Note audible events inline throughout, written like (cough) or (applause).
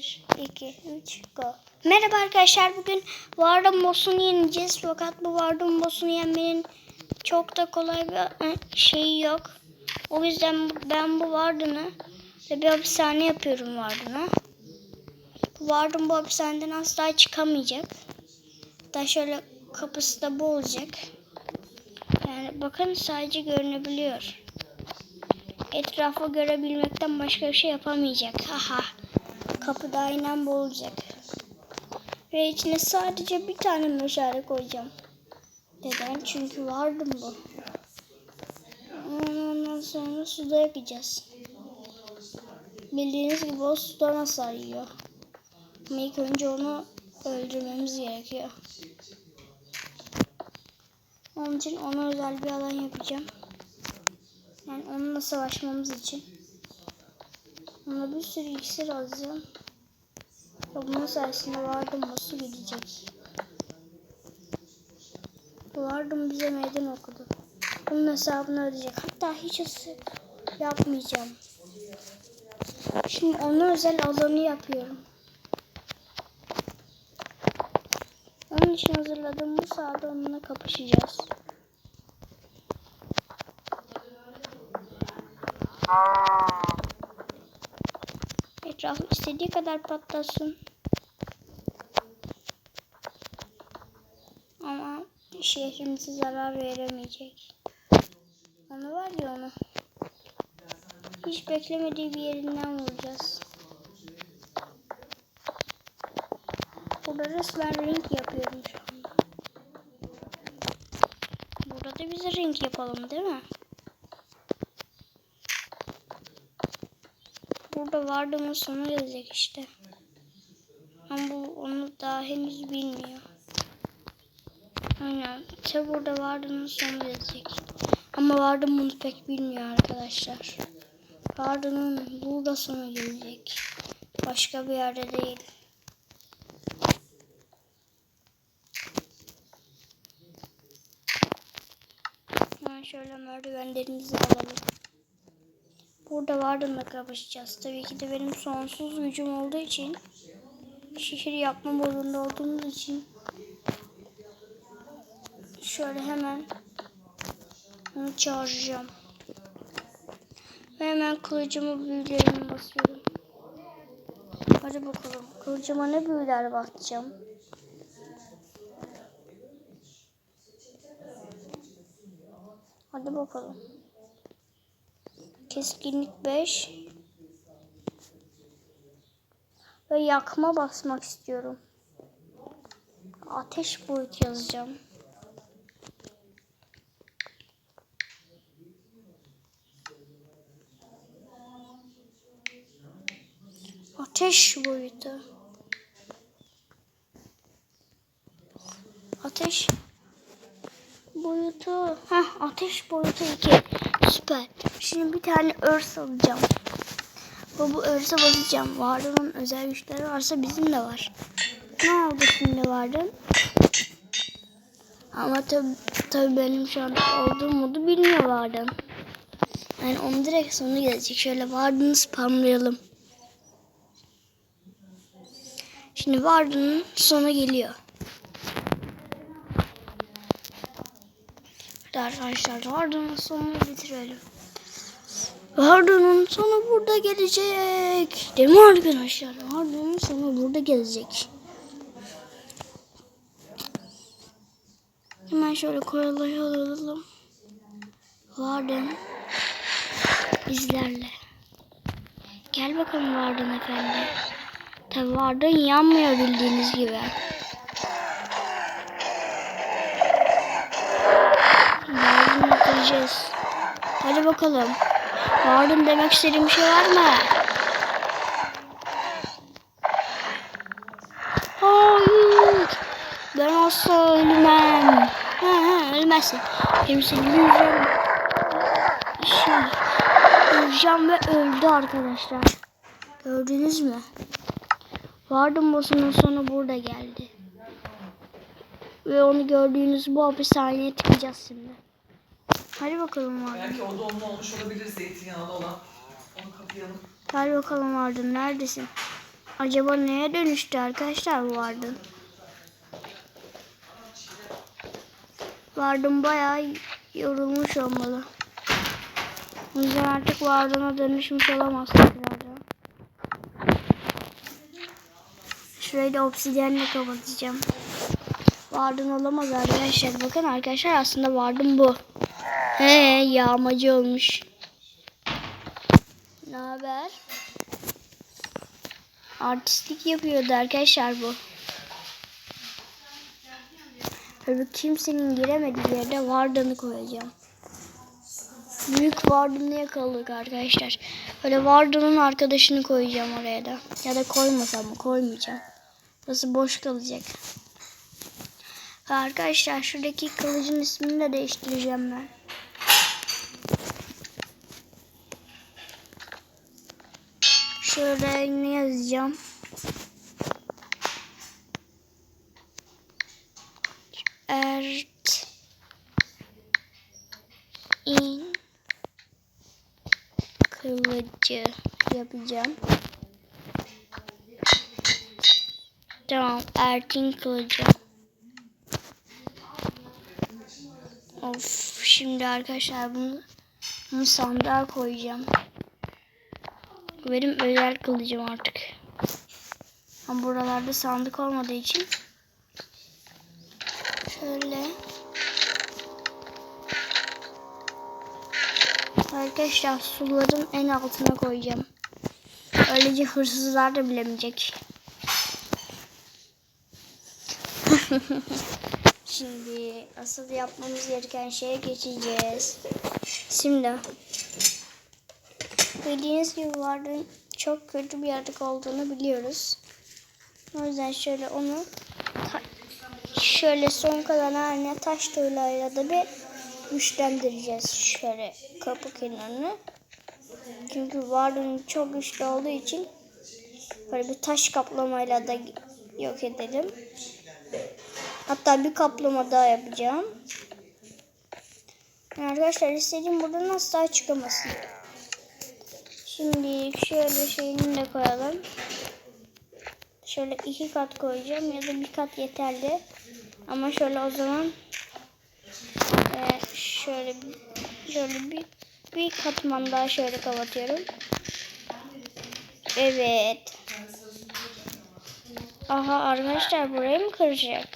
1, 2, 3, go. Merhaba arkadaşlar. Bugün Warden boss'unu yeneceğiz. Fakat bu Warden boss'unu yenmenin çok da kolay bir e, şeyi yok. O yüzden ben bu Warden'ı ve bir hapishane yapıyorum Warden'a. Bu Warden bu hapishaneden asla çıkamayacak. Hatta şöyle kapısı da bu olacak. Yani bakın sadece görünebiliyor. Etrafı görebilmekten başka bir şey yapamayacak. Haha. Kapı da aynen bu olacak. Ve içine sadece bir tane meşale koyacağım. Neden? Çünkü vardım bu. Ondan sonra suda yakacağız. Bildiğiniz gibi o sudan hasar yiyor. Ama ilk önce onu öldürmemiz gerekiyor. Onun için ona özel bir alan yapacağım. Yani onunla savaşmamız için. Ona bir sürü iksir alacağım. Bunun sayesinde vardım nasıl gidecek. Vardım bize meydan okudu. Bunun hesabını ödeyecek. Hatta hiç yapmayacağım. Şimdi ona özel alanı yapıyorum. Onun için hazırladığım bu sahada onunla kapışacağız. Etrafı istediği kadar patlasın. Ama şehrimize zarar veremeyecek. Onu var ya onu. Hiç beklemediği bir yerinden vuracağız. Burada resmen ring yapıyorum şu anda. Burada da bize ring yapalım değil mi? Burada vardığımız sonu gelecek işte. Ama bu onu daha henüz bilmiyor. Aynen. Tabi burada vardığımız sonu gelecek. Ama vardım bunu pek bilmiyor arkadaşlar. Vardığının burada sonu gelecek. Başka bir yerde değil. Hemen şöyle merdivenlerimizi alalım. Burada Warden'la kapışacağız. Tabii ki de benim sonsuz gücüm olduğu için şehir yapma modunda olduğumuz için şöyle hemen onu çağıracağım. Ve hemen kılıcımı büyülerimi basıyorum. Hadi bakalım. Kılıcıma ne büyüler basacağım. Hadi bakalım. Keskinlik 5. Ve yakma basmak istiyorum. Ateş boyut yazacağım. Ateş boyutu. Ateş boyutu. Heh, ateş boyutu 2. Süper. Şimdi bir tane örs alacağım. Bu, bu örse basacağım. Varlığın özel güçleri varsa bizim de var. Ne oldu şimdi Varlığın? Ama tabi tabi benim şu anda olduğum modu bilmiyor Varlığın. Yani onun direkt sonu gelecek. Şöyle Varlığını spamlayalım. Şimdi Varlığın sonu geliyor. Arkadaşlar Varlığın sonunu bitirelim. Varda'nın sonu burada gelecek. Değil mi arkadaşlar? Varda'nın sonu burada gelecek. Hemen şöyle koyalayalım. Varden bizlerle. Gel bakalım Vardan efendi. Tabi Vardan yanmıyor bildiğiniz gibi. Kıracağız. Hadi bakalım. Vardım demek istediğim bir şey var mı? Hayır. Ben asla ölmem. Ha, ha, ölmezsin. Benim seni yiyeceğim. Şey, yiyeceğim ve öldü arkadaşlar. Gördünüz mü? Vardım boss'unun sonu burada geldi. Ve onu gördüğünüz bu hapishaneye tıkacağız şimdi. Hadi bakalım Vardım. Belki o da onun olmuş olabilir zeytinyağlı olan. Onu kapayalım. Gel bakalım Vardım neredesin? Acaba neye dönüştü arkadaşlar bu Vardın? Vardın bayağı yorulmuş olmalı. O yüzden artık Vardın'a dönüşmüş olamaz. Şurayı da obsidyenle kapatacağım. Vardın olamaz arkadaşlar. Bakın arkadaşlar aslında Vardın bu. He yağmacı olmuş. Ne haber? Artistlik yapıyordu arkadaşlar bu. Böyle kimsenin giremediği yerde Vardın'ı koyacağım. Büyük Vardın'ı yakaladık arkadaşlar. Böyle Vardın'ın arkadaşını koyacağım oraya da. Ya da koymasam mı? Koymayacağım. Burası boş kalacak. Arkadaşlar şuradaki kılıcın ismini de değiştireceğim ben. Şöyle yazacağım? Ert in kılıcı yapacağım. Tamam, Erkin kılıcı. Of, şimdi arkadaşlar bunu, bunu sandığa koyacağım. Benim özel kılıcım artık. Ama buralarda sandık olmadığı için şöyle Arkadaşlar suların en altına koyacağım. Öylece hırsızlar da bilemeyecek. (laughs) Şimdi asıl yapmamız gereken şeye geçeceğiz. Şimdi bildiğiniz gibi vardın çok kötü bir yaratık olduğunu biliyoruz. O yüzden şöyle onu şöyle son kalan haline taş tuğlayla da bir güçlendireceğiz şöyle kapı kenarını. Çünkü vardın çok güçlü olduğu için böyle bir taş kaplamayla da yok edelim. Hatta bir kaplama daha yapacağım. Arkadaşlar istediğim buradan asla çıkamasın. Şimdi şöyle şeyini de koyalım. Şöyle iki kat koyacağım ya da bir kat yeterli. Ama şöyle o zaman e, şöyle şöyle bir bir katman daha şöyle kapatıyorum. Evet. Aha arkadaşlar burayı mı kıracak?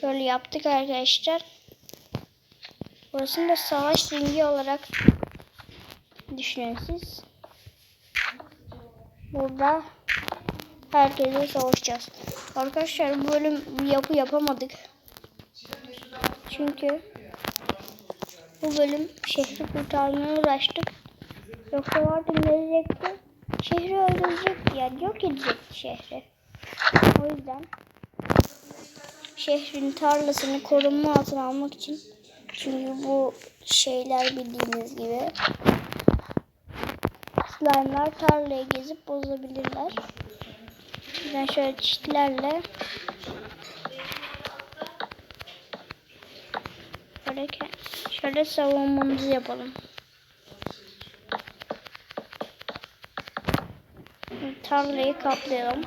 Şöyle yaptık arkadaşlar. Burasını da savaş ringi olarak düşünün siz. Burada herkese savaşacağız. Arkadaşlar bu bölüm yapı yapamadık. Çünkü bu bölüm şehri kurtarmaya uğraştık. Yoksa vardı gelecekti. Şehri öldürecekti yani yok edecekti şehri. O yüzden şehrin tarlasını korunma altına almak için çünkü bu şeyler bildiğiniz gibi slime'lar tarlayı gezip bozabilirler. Ben şöyle çitlerle şöyle, şöyle savunmamızı yapalım. Tarlayı kaplayalım.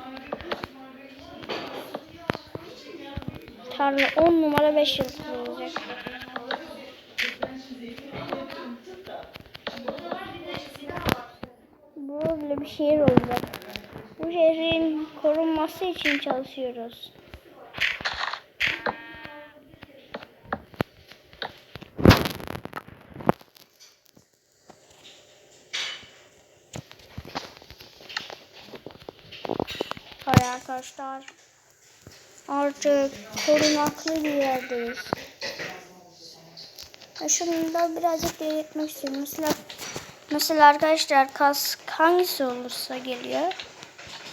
Tarla 10 numara 5 yıldız olacak. Böyle bir şehir olacak. Bu şehrin korunması için çalışıyoruz. Hay arkadaşlar. Artık korunaklı bir yerdeyiz. Ya şunu da birazcık belirtmek istiyorum. Mesela, mesela arkadaşlar kask hangisi olursa geliyor.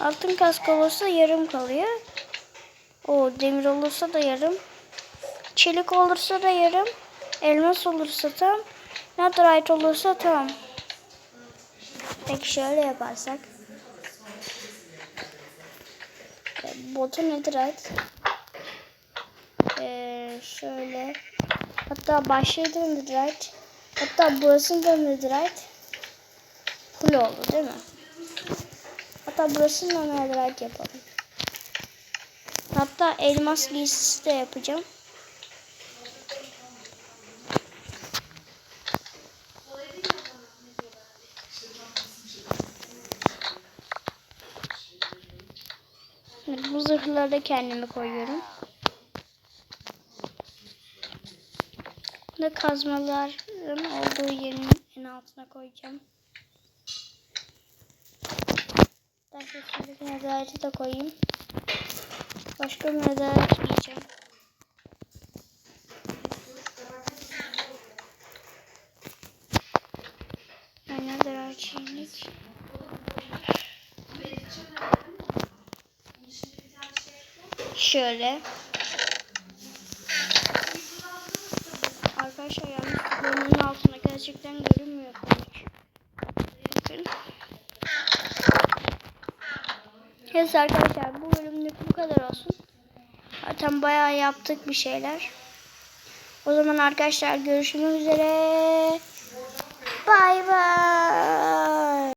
Altın kask olursa yarım kalıyor. O demir olursa da yarım. Çelik olursa da yarım. Elmas olursa tam. Netherite olursa tam. Peki şöyle yaparsak. Botu netherite. Ee, şöyle. Hatta da netherite. Hatta burası da netherite. Full oldu değil mi? Hatta burasını da netherite yapalım. Hatta elmas giysisi de yapacağım. Bu zırhları da kendime koyuyorum. Bu da kazmaların olduğu yerin en altına koyacağım. Ben şu üstündeki netherite'i de koyayım. Başka bir netherite diyeceğim. Ben. Şöyle. Arkadaşlar yalnız bunun altına gerçekten görünmüyor pek. Bakın. Neyse arkadaşlar bu bölümlük bu kadar olsun. Zaten bayağı yaptık bir şeyler. O zaman arkadaşlar görüşmek üzere. Bay bay.